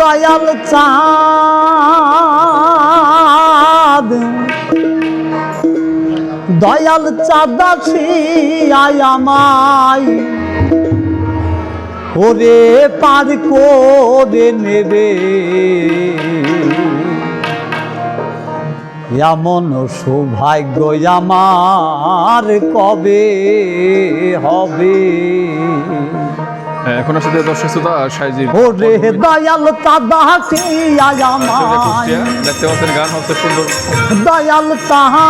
দয়াল চাঁদ দয়াল চাঁদাছি আমায়। ওরে পার করে নেবে। এমন সৌভাগ্য আমার কবে হবে? এখন আসলে দর্শক শ্রোতা সাইজি ওরে দয়াল চাঁদাছি আমায় দেখতে পাচ্ছেন গান হচ্ছে সুন্দর। দয়াল তাহার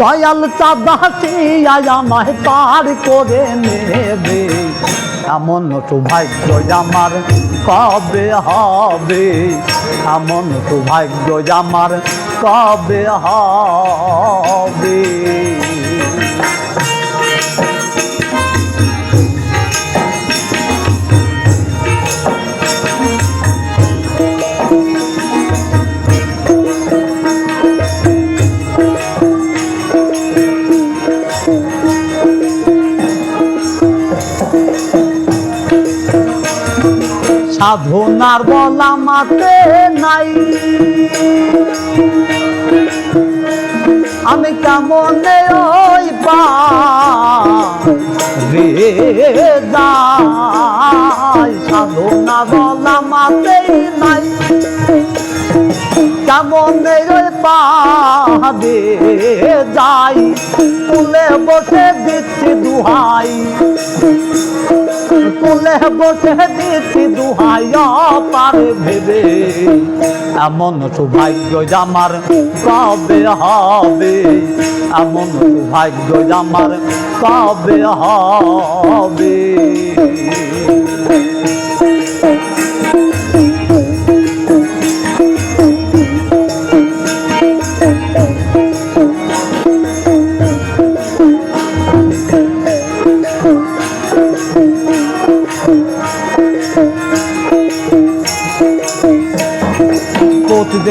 দয়াল চাঁদাটি আমায় পার করে নেবে। এমন সৌভাগ্য আমার কবে হবে? এমন সৌভাগ্য আমার কবে হবে? সাধনার বলা মাতে নাই। আমি কেমন ওই পা রে যাই সাধনা বলা মাতে নাই। কেমন ওই পাবে যাই তুলে বসে দিচ্ছি দুহাই। তুলে বসে দিচ্ছি দুহাই পারে ভেবে। এমন সৌভাগ্য আমার কবে হবে। এমন সৌভাগ্য আমার কবে হবে।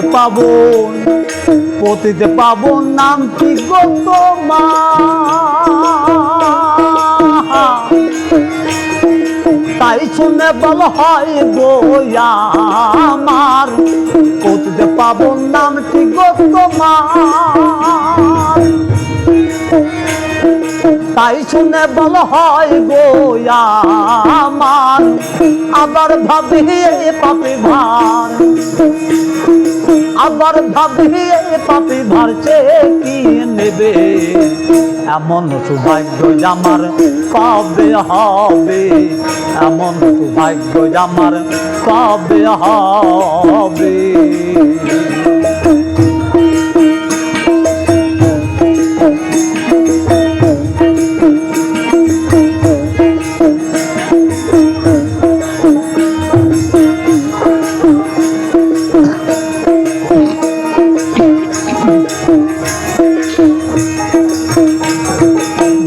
পতিতে পাবন পতিতে পাবন নাম কি তাই শুনে বল হয় গো আমার, পতিতে পাবন নাম কি তাই শুনে বল হয় গো আবার ভাবি পাপি ভার। আবার ভাবি পাপি ভারছে কি নেবে? এমন সুভাগ্য আমার কবে হবে। এমন সৌভাগ্য আমার কবে হবে।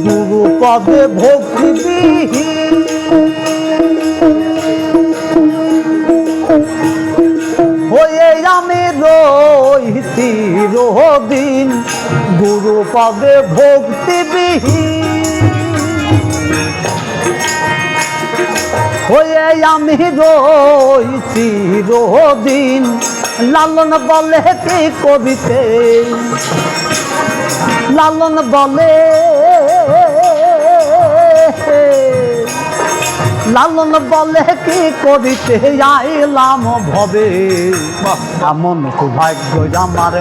গুরু পদে ভক্তি হয়ে আমি রইতি রোদিন গুরু পদে ভক্তি হয়ে আমি রইতি রোদিন লালন বলে কি কবিতে? লালন বলে লালন বলে কি করিতে আইলাম ভবে। এমন সৌভাগ্য আমার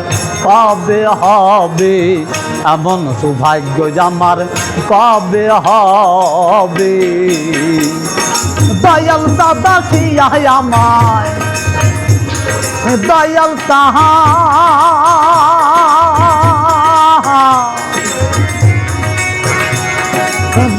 কবে হবে? এমন সৌভাগ্য আমার কবে হবে? দয়াল দাদা সিয়াই আমায়? দয়াল তাহা।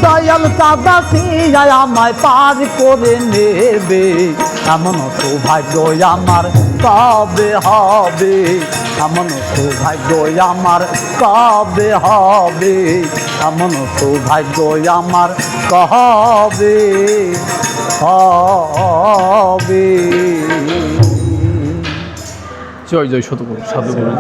দয়াল কাদা সিয়ায় আমায় পার করে নেবে। এমন সৌভাগ্য আমার কবে হবে? এমন সৌভাগ্য আমার কবে হবে? এমন সৌভাগ্য আমার কবে হবে? জয় জয় শতগুরু সাধুগুরু